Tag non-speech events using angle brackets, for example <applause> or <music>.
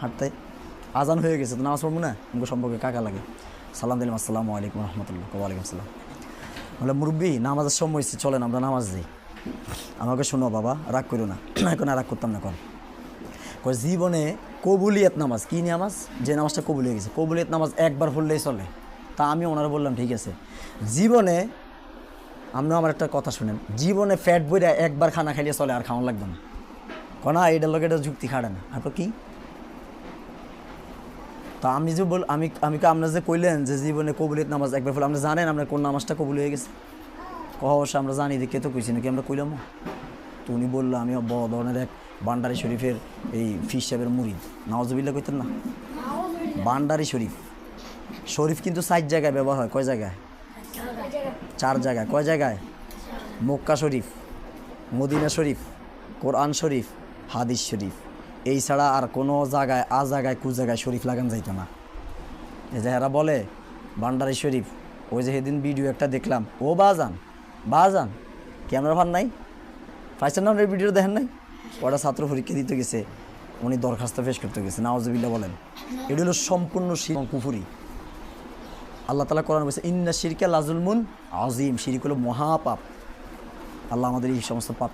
হাঁটতে। আজান হয়ে গেছে, তো নামাজ পড়ব না? আমাকে সম্পর্কে কাকা লাগে। সালাম দিলাম, আসসালামু আলাইকুম রহমতুল্লাহ ওয়ালাইকুম সালাম বলে, মুরব্বী, নামাজের সময় হয়েছে চলেন, আমরা নামাজ দিই। আমাকে শোনো বাবা, রাগ করো না। <clears throat> এখন আর রাগ করতাম না কয়, জীবনে কবুলিয়াত নামাজ। কী নামাজ? যে নামাজটা কবুল হয়ে গেছে। কবুলিয়ত নামাজ একবার পড়লেই চলে। তা আমি ওনারা বললাম, ঠিক আছে। জীবনে, আপনিও আমার একটা কথা শুনেন। জীবনে ফ্যাট বইরা একবার খানা খাইলে চলে, আর খাওয়ান লাগবে না। কনা এটার লোক এটা যুক্তি খাড়ে না। আপনার কি? তা আমি যে বল আমি আমি কি আপনার যে কইলেন যে জীবনে কবুলিয়ত নামাজ একবার ফলে আপনি জানেন আপনার কোন নামাজটা কবুল হয়ে গেছে? কহ অবশ্য আমরা জানি দেখে তো কইছি নাকি আমরা কইলাম তো উনি বলল আমি বড় ধরনের এক বান্ডারি শরীফের এই ফিস সাহেবের মুড়ি নওয়াজবিল্লা কইতেন না? বান্ডারি শরীফ। শরীফ কিন্তু সাইড জায়গায় ব্যবহার হয় কয় জায়গায়? চার জায়গায়। কয় জায়গায়? মক্কা শরীফ মদিনা শরীফ কোরআন শরীফ হাদিস শরীফ। এই ছাড়া আর কোনো জায়গায়, আ জায়গায়, কু জায়গায় শরীফ লাগান যাইতো না। এই যে বলে বান্ডারি শরীফ, ওই যে সেদিন ভিডিও একটা দেখলাম। ও বাজান বাজান, ক্যামেরা ভার নাই? পাইছেন না আপনার ভিডিও দেখেন নাই? ওটা ছাত্র পরীক্ষা দিতে গেছে, উনি দরখাস্ত পেশ করতে গেছে নাওয়াজবিল্লা বলেন। এটা হলো সম্পূর্ণ কুফুরি। আল্লাহ তালা কোরআন বলছে, ইন্না শিরকা লাজুলমুন আজিম শিরিক হলো মহাপাপ। আল্লাহ আমাদের এই সমস্ত পাপ